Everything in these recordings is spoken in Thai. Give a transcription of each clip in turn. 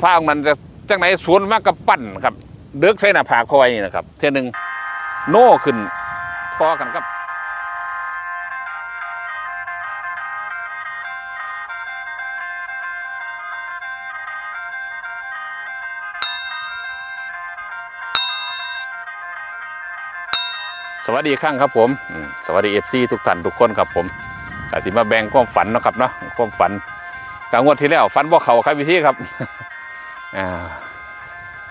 พระองค์นั้นจะจังไหนสวนมากกับปั้นครับเดือกใส่หน้าผากคอยนี่นะครับเท่หนึ่งโน่ขึ้นทอกันครับสวัสดีครั้งครับผม สวัสดีเอฟซีทุกท่านทุกคนครับผมกสิมาแบ่งความฝันนะครับเนาะความฝันกลางงวดที่แล้วฝันบ่เขาครับพี่ที่ครับ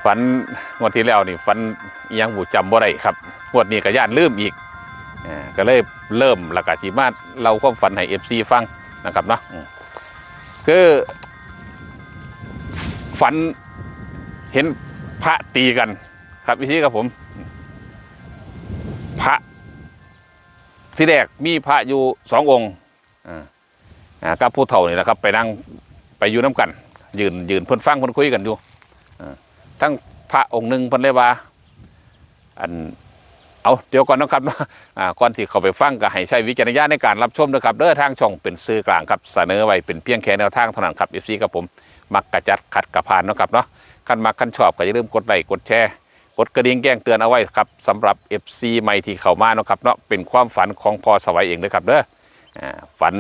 ฝันงวดที่แล้วนี่ฝันยังบูจำบ่ได้ครับงวดนี้ก็ย่านลืมอีกอก็เลยเริ่มแล้วก็สิมาเล่าความฝันให้เอฟซีฟังนะครับเนาะคือฝันเห็นพระตีกัน ครับพี่ที่ครับผม พระที่แรกมีพระอยู่สององค์อ่ากับผู้เฒ่านี่แหละครับ ไปนั่งไปอยู่น้ำกัน ยืนยืนเพิ่นฟังเพิ่นคุยกันอยู่ทั้งพระองค์หนึ่งเพิ่นเลยว่า อันเอาเดี๋ยวก่อนนะครับก่อนที่เขาไปฟังก็ให้ใช้วิจารณญาณในการรับชมนะครับเด้อทางช่องเป็นสื่อกลางครับเสนอไว้เป็นเพียงแค่แนวทางเท่านั้นครับเอฟซีกับผมมักกระจัดขัดกระพานนะครับเนาะคันมักคันชอบก็อย่าลืมกดไลค์กดแชร์กดกระดิ่งแจ้งเตือนเอาไว้ครับสำหรับ FC ใหม่ที่เข้ามาเนาะครับเนาะเป็นความฝันของพอสวัยเองเลยครับเด้อฝัน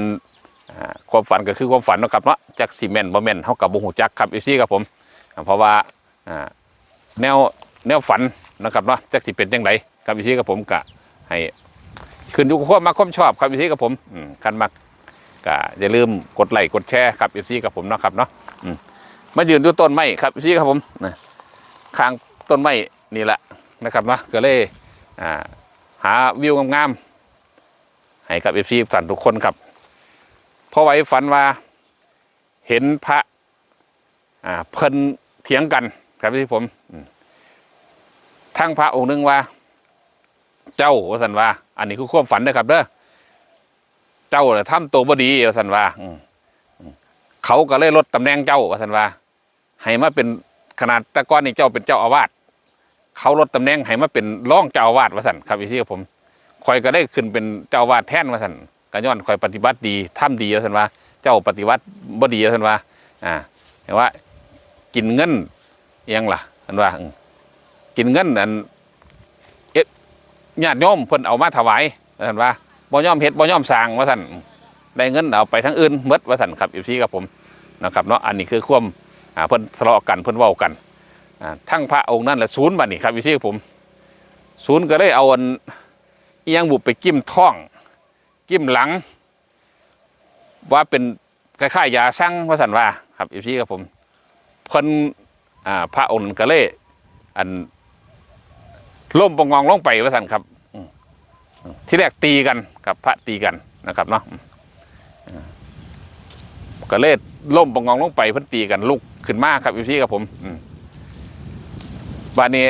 ความฝันก็คือความฝันนะครับเนาะจากซีเมนต์บ่แม่นเฮากับบ่ฮู้จักครับ FC ครับผม เพราะว่าแนวแนวฝันนะครับเนาะจักสิเป็นจังไดครับ FC กับผมก็ให้ขึ้นอยู่กับความมักความชอบครับ FC กับผมอืมคันมักก็อย่าลืมกดไลค์กดแชร์ครับ FC กับผมนะครับเนาะมายืนอยู่ต้นไม้ครับ FC ครับผมข้างต้นไม้นี่แหละนะครับเนาะก็เลยหาวิวงามๆให้กับเอฟซีสันทุกคนครับ พราะไว้ฝันว่าเห็นพระอ่าเพิ่นเถียงกันครับที่ผมทั้งพระองค์หนึงว่า เจ้าว่าสันว่า อันนี้คือความฝันนะครับเด้อเจ้าน่ะทำตัวบดีว่าสันว่าเขาก็เลยลดตำแหน่งเจ้าว่าสันว่า ให้มาเป็นขนาดต่ก้อนนี่เจ้าเป็นเจ้าอาวาสเขาลดตำแหน่งให้มาเป็นร่องเจ้าอาวาสวสันครับพี่ซี่ผมคอยก็ได้ขึ้นเป็นเจ้าอาวาสแทนวสัน ก็ย้อนคอยปฏิบัติดีทำดีวสันว่า เจ้าปฏิบัติบ่ดีวสันว่า อ่าเห็นว่า กินเงินอิหยังล่ะอันว่า กินเงินอันเอ็ดญาติโยมเพิ่นเอามาถวายว่านว่าบ่ยอมเฮ็ดบ่ยอมสร้างว่าสันได้เงินเอาไปทั้งอื่นหมดว่าสั่นครับพี่ซี่กับผมนะครับเนาะอันนี้คือควมอ่าเพิ่นทะเลาะกันเพิ่นเว้ากันอ่าทั้งพระองค์นั่นแหละศูนย์บัดนี้ครับวิธีผม ศูนย์ก็ได้เอาอันอิหยังบุบไปกิ้มท้อง กิ้มหลัง ว่าเป็นคล้ายๆยาสั่งว่าสันว่าครับวิธีกับผมเพลนอ่าพระองค์ก็เลยอันล่มปององลงไปว่าสันครับที่แรกตีกันกับพระตีกันนะครับเนาะอืมอ่าก็เลยล่มปององลงไปเพิ่นตีกันลุกขึ้นมากครับวิธีกับผมอืมบ้านนี้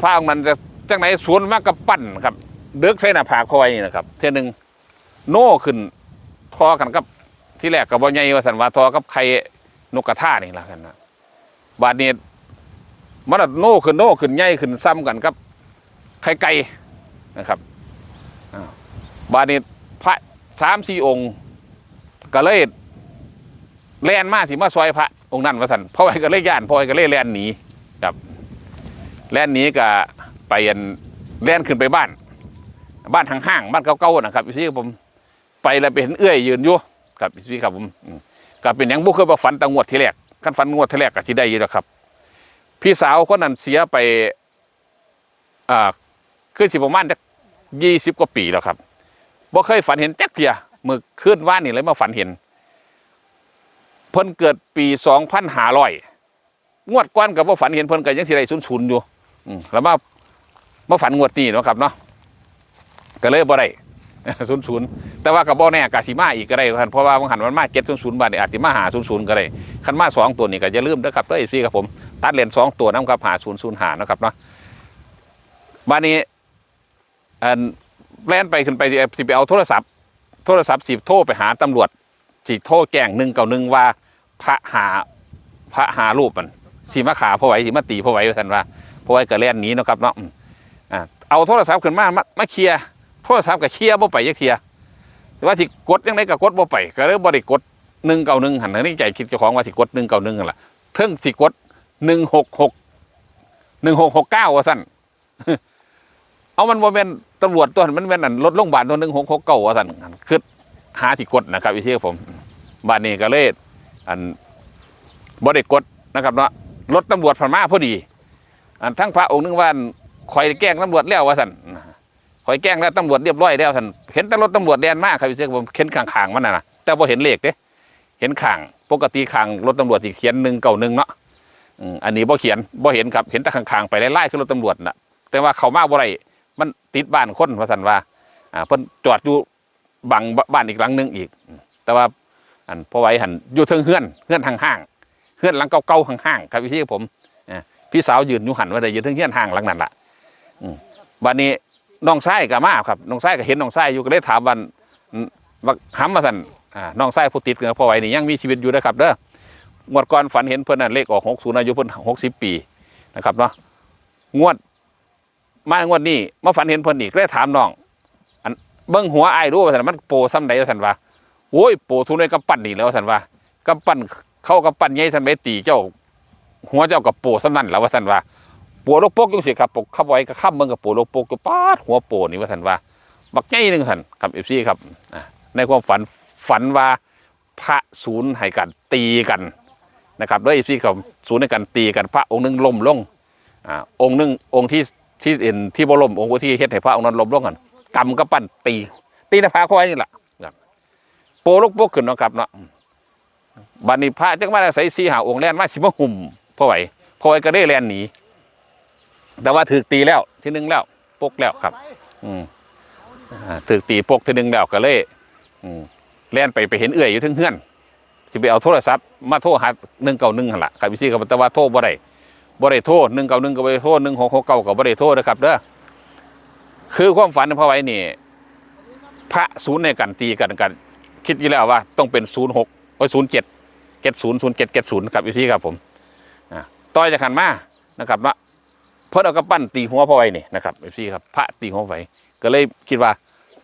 พระองค์นั้นจะจังไหนสวนมากกับปั้นครับเดือกใส่หน้าผากคอยนี่นะครับ เท่ยหนึ่ง โน่ขึ้นทอกันกับที่แรกกับบ่ใหญ่ว่าสันว่าทอกับไข่นกกระทานี่ละกันนะบาดนี้มันโน่ขึ้นโน่ขึ้นใหญ่ขึ้นซ้ำกันกับไข่ไก่นะครับบาดนี้พระสามสี่องค์ก็เลยแล่นมาสิมาซอยพระองค์นั้นว่าสันพราะไอ้ก็เลยย่านพราะไอ้ก็เลยแล่นหนีแล่นหนีก็ไปอันแล่นขึ้นไปบ้าน บ้านห่างๆบ้านเก่าๆนะครับพี่ผม ไปแล้วไปเห็นเอื้อยยืนอยู่ครับพี่ครับผมอืมก็เป็นอย่างบุเคยมาฝันตังวดที่แรกขั้นฝันงวดที่แรกก็ที่ได้อยู่แล้วครับ พี่สาวคนนั้นเสียไปอ่าคือสิประมาณจะยี่สิบกว่าปีแล้วครับบ่เคยฝันเห็นแจ๊กเทียมือขึ้นว่านนี่เลยมาฝันเห็นเพิ่นเกิดปีสองพันห้าร้อยงวดก้อนกับว่าฝันเห็นเพิ่นก็ยังสิได้ศูนย์ศูนย์อยู่แล้วมามาฝันงวดนี้เนาะครับเนาะก็เลยบ่ได้ ศูนย์ศูนย์แต่ว่ากับบ่แน่กาสิมาอีกก็ได้ครับเพราะว่าบางหันมันมาเจ็ดศูนย์ศูนย์บาทนี่อาจจะมาหาศูนย์ศูนย์ก็ได้คันมาสองตัวนี่ก็อย่าลืมนะครับเด้อซี่ครับผม ตัดเลนสองตัวน้ำครับหาศูนย์ศูนย์หานะครับเนาะบ้านนี้อันแล่นไปขึ้นไปสิไปเอาโทรศัพท์ โทรศัพท์สิโทรไปหาตำรวจสิโทรแจ้งหนึ่งเก่าหนึ่งว่าพระหาพระหารูปมันสีมาขาพ่อไหวสีมาตีพ่อไหวท่านว่าพ่อไหวก็เล่นนี้นาะครับเนาะอ่าเอาโทรศัพท์ขึ้นมามามาเคลียร์ โทรศัพท์ก็เคลียร์บ่ไปยักเทียแต่ว่าสิกดยังไงก็กดบ่ไปก็เลยบ่ได้กดหนึ่งเก่าหนึ่งหันในใจคิดเจ้าของว่าสิกดหนึ่งเก่าหนึ่งนั่นแหละเทิงสิกดหนึ่งหกหกหนึ่งหกหกเก้าว่าสั่นเอามันว่าเป็นตำรวจตัวนั้นมันเป็นอันรถโรงพยาบาลตัวหนึ่งหกหกเก้าว่าสั่นคือหาสิกดนะครับวิเชียผมบ้านนี้ก็เลยอันบริกดนะครับเนาะรถตำรวจผ่านมาพอดี อันทั้งพระองค์นึงว่านคอยแกล้งตำรวจแล้วว่าสั่น คอยแกล้งแล้วตำรวจเรียบร้อยแล้วสั่นเห็นแต่รถตำรวจแดนมากครับวิเชียผมเห็นข้างๆมันน่ะนะแต่พอเห็นเลขเด้เห็นข่างปกติข่างรถตำรวจที่เขียนหนึ่งเก่าหนึ่งเนาะอันนี้บ่เขียนบ่เห็นครับเห็นแต่ข้างๆไปไล่ๆขึ้นรถตำรวจน่ะ แต่ว่าเขามาบ่ได้มันติดบ้านคนว่าสันว่าอ่าเพิ่นจอดอยู่บังบ้านอีกหลังหนึ่งอีก แต่ว่าอันพอไว้หันอยู่เทิงเฮือนเฮือนห่างๆเฮือนหลังเก่าๆห่างๆครับพี่ผมอ่าพี่สาวยืนอยู่หันว่าได้ยู่เทิงเฮือนห่างหลังนั้นล่ะอืมบัดนี้ น้องชายก็มาครับน้องชายก็เห็นน้องชายอยู่ก็เลยถามวันอืมว่าหำมาสั่นอ่าน้องไส้ผู้ติดกับพ่อไว้นี่ยังมีชีวิตอยู่นะครับเด้องวดก่อนฝันเห็นเพิ่อนนั่นเลขออกหกศูนย์อายุเพิ่อนหกสิบปีนะครับเนาะงวดมางวดนี้มาฝันเห็นเพิ่อนอีกเลยถามน้องอันเบิ้งหัวไอ้รู้ว่าสันมันโปซ้ำใดว่าสันว่าโอ้ยโปทุนในกำปั้นนี่แล้วสันว่ากำปั้นเข้ากำปั้นใหญ่สันไปตีเจ้า หัวเจ้ากับโปซ้ำนั่นแล้วว่าสันว่า ปัวลูกโปกยุ่งสิครับปกขับไว้ก็ขับเบิ่งกับปัวลูกโปกก็ปาดหัวโปนี่ว่าสันว่า บักใหญ่หนึ่งสันครับเอฟซีครับในความฝันฝันว่าพระศูนย์ให้กันตีกันนะครับด้วยที่เขาศูนย์ในการตีกันพระองค์หนึงล้มลงอ่าองค์หนึงองค์ที่ที่เอ็นที่บ่ล้มองค์ที่เฮ็ดให้พระองค์นั้นล้มลงกันกำก็ปั้นตี ตีหน้าผากเขาไว้นี่แหละครับโปลกโปกขึ้นนะครับเนาะบัดนี้พระจังมาใส่สีหาองค์แล่นมาสิมาหุ่มพ่อไหวพ่อไหวก็ได้แลนหนี แต่ว่าถือตีแล้วทีหนึงแล้วปกแล้วครับ อืมอ่าถือตีปกทีหนึงแล้วก็เลยอืมแล่นไปไปเห็นเอื่อยอยู่เทึงเฮือนสิไปเอาโทรศัพท์มาโทรหาหนึ่งเก้าหนึ่งหันละกับวิธีกับแต่ว่าโทรบ่ได้บ่ได้โทรหนึ่งเก้าหนึ่งก็บ่ได้โทรหนึ่งหกหกเก้าก็บ่ได้โทรนะครับเด้อคือความฝันของพ่อไว้นี่ พระศูนย์ในกันตีกันกัน คิดอยู่แล้วว่า ต้องเป็นศูนย์หกโอ้ยศูนย์เจ็ดเจ็ดศูนย์ศูนย์เจ็ดเจ็ดศูนย์ครับวิธีครับผมอ่าต่อยจากขันมานะครับว่า เพิ่นเอากระปั้นตีหัวพ่อไว้นี่นะครับวิธีครับพระตีหัวไว้ก็เลยคิดว่า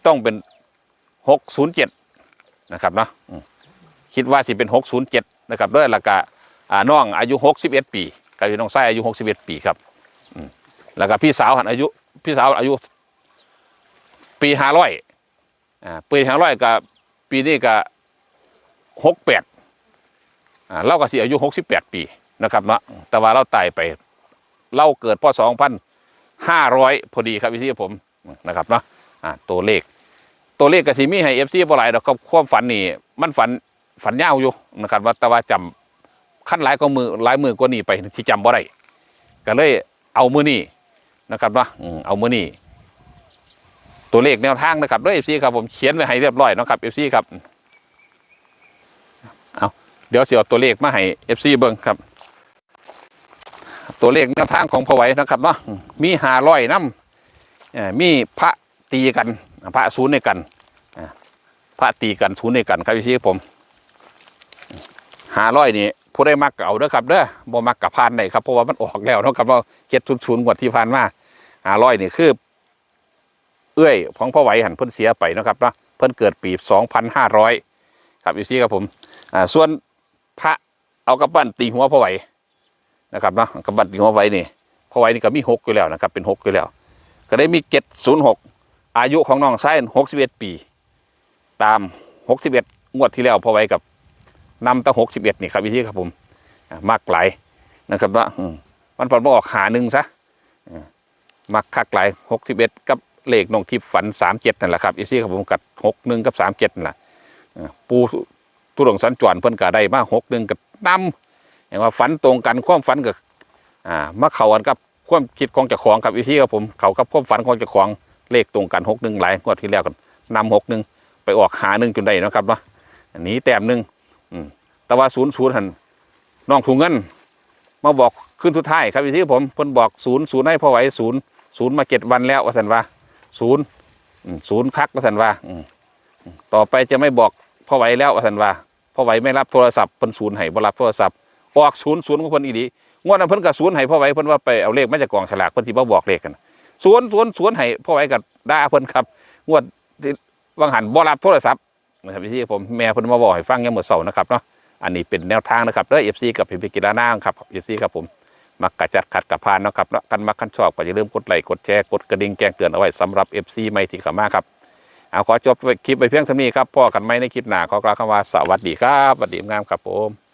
ต้องเป็นหกศูนย์เจ็ดนะครับเนาะคิดว่าสิเป็นหกศูนย์เจ็ดนะครับด้วยราคาอ่าน้องอายุหกสิบเอ็ดปีกับพี่น้องไส้อายุหกสิบเอ็ดปีครับอืแล้วก็พี่สาวหันอายุพี่สาวอายุ ปีห้าร้อยอ่าปีห้าร้อยกับปีนี้ก็หกแปดอ่าเราก็สิอายุหกสิบแปดปีนะครับเนาะแต่ว่าเราตายไป เราเกิดพศสองพันห้าร้อยพอดีครับพี่ที่ผมนะครับเนาะอ่าตัวเลข ตัวเลขกสิมีให้เอฟซีบ่หลายดอกครับความฝันนี่มันฝันฝันยาวอยู่นะครับว่าแต่ว่าจำขั้นหลายก็มือหลายมือกว่านี้ไปที่จำบ่ได้ก็เลยเอามือนี่นะครับว่าอืมเอามือนี่ตัวเลขแนวทางนะครับด้วยเอฟซีครับผมเขียนไว้ให้เรียบร้อยนะครับเอฟซีครับเอาเดี๋ยวเสียตัวเลขมาให้เอฟซีเบิ่งครับ ตัวเลขแนวทางของพอไหวนะครับเนาะมีหาร้อยน้ำมีพระตีกัน พระศูนย์ในกันพระตีกันศูนย์ในกันครับพี่ชีผมหาร้อยนี่ผู้ได้มักก็เอาเด้อครับเด้อบ่มักกับพานได้ครับเพราะว่ามันออกแล้วเนาะครับว่าเจ็ดศูนย์ศูนย์งวดที่ผ่านมาหาร้อยนี่คือ เอื้อยของพ่อไหวหันเพิ่นเสียไปเนาะครับเนาะเพิ่นเกิดปีสองพันห้าร้อยครับพี่ชีครับผมอ่าส่วนพระเอากระปั้นตีหัวพ่อไหว นะครับเนาะกระปั้นตีหัวไหวนี่พ่อไหวนี่ก็มีหกอยู่แล้วนะครับเป็นหกอยู่แล้ว ก็ได้มีเจ็ดศูนย์หกอายุของน้องไส้หกสิบเอ็ดปี ตามหกสิบเอ็ดงวดที่แล้วพอไว้กับนำตั้งหกสิบเอ็ดนี่ครับวิธีครับผมอ่ามากหลายนะครับว่ามันพอบอกหาหนึ่งซะอ่ามักคักหลายหกสิบเอ็ดกับเลขน้องทิพย์ฝันสามเจ็ดนั่นแหละครับวิธีครับผมกับหกหนึ่งกับสามเจ็ดนั่นแหละปูตุดงสันจวนเพิ่นก็ได้มาหกหนึ่งกับนำ อย่างว่าฝันตรงกันความฝันกับอ่ามาเข้ากันกับความคิดของเจ้าของกับวิธีครับผมเข่ากับความฝันของเจ้าของเลขตรงกันหกหนึ่งหลายงวดที่แล้วกันนำหกหนึ่งไปออกหาหนึ่งจนได้นะครับเนาะอันนี้แต้มหนึ่งแต่ว่าศูนย์ศูนย์หันน้องถุงเงิน มาบอกขึ้นทุดท้ายครับที่ผมเพิ่นบอกศูนย์ศูนย์ให้พ่อไหวศูนย์ศูนย์มาเก็ดวันแล้วว่าสันว่าศูนย์ศูนย์คักว่าสันว่าต่อไปจะไม่บอกพ่อไหวแล้วว่าสันว่าพ่อไหวไม่รับโทรศัพท์เพิ่นศูนย์ให้บ่รับโทรศัพท์ ออกศูนย์ศูนย์ของเพิ่นอีดีงวดนั้นเพิ่นก็ศูนย์ให้พ่อไหวเพิ่นว่าไปเอาเลขมาจากกองฉลากเพิ่นที่มาบอกเลขกันสวนสวนสวนให้พ่อไว้กับด่าเพิ่นครับงวดที่วังหันบ่รับโทรศัพท์นะครับที่ผมแม่เพิ่นมาบอกให้ฟังยังหมดเสาร์นะครับเนาะอันนี้เป็นแนวทางนะครับเด้อเอฟซีกับพิมพิกิรานาครับเอฟซีครับผมมักกะจัดขัดกับพานนะครับเนาะกันมักกันชอบก็อย่าลืมกดไลค์กดแชร์กดกระดิ่งแจ้งเตือนเอาไว้สำหรับเอฟซีใหม่ที่เข้ามาครับเอาขอจบคลิปไปเพียงเท่านี้ครับพ่อกันไหมในคลิปหน้าขอกล่าวคำว่าสวัสดีครับสวัสดีงามครับผม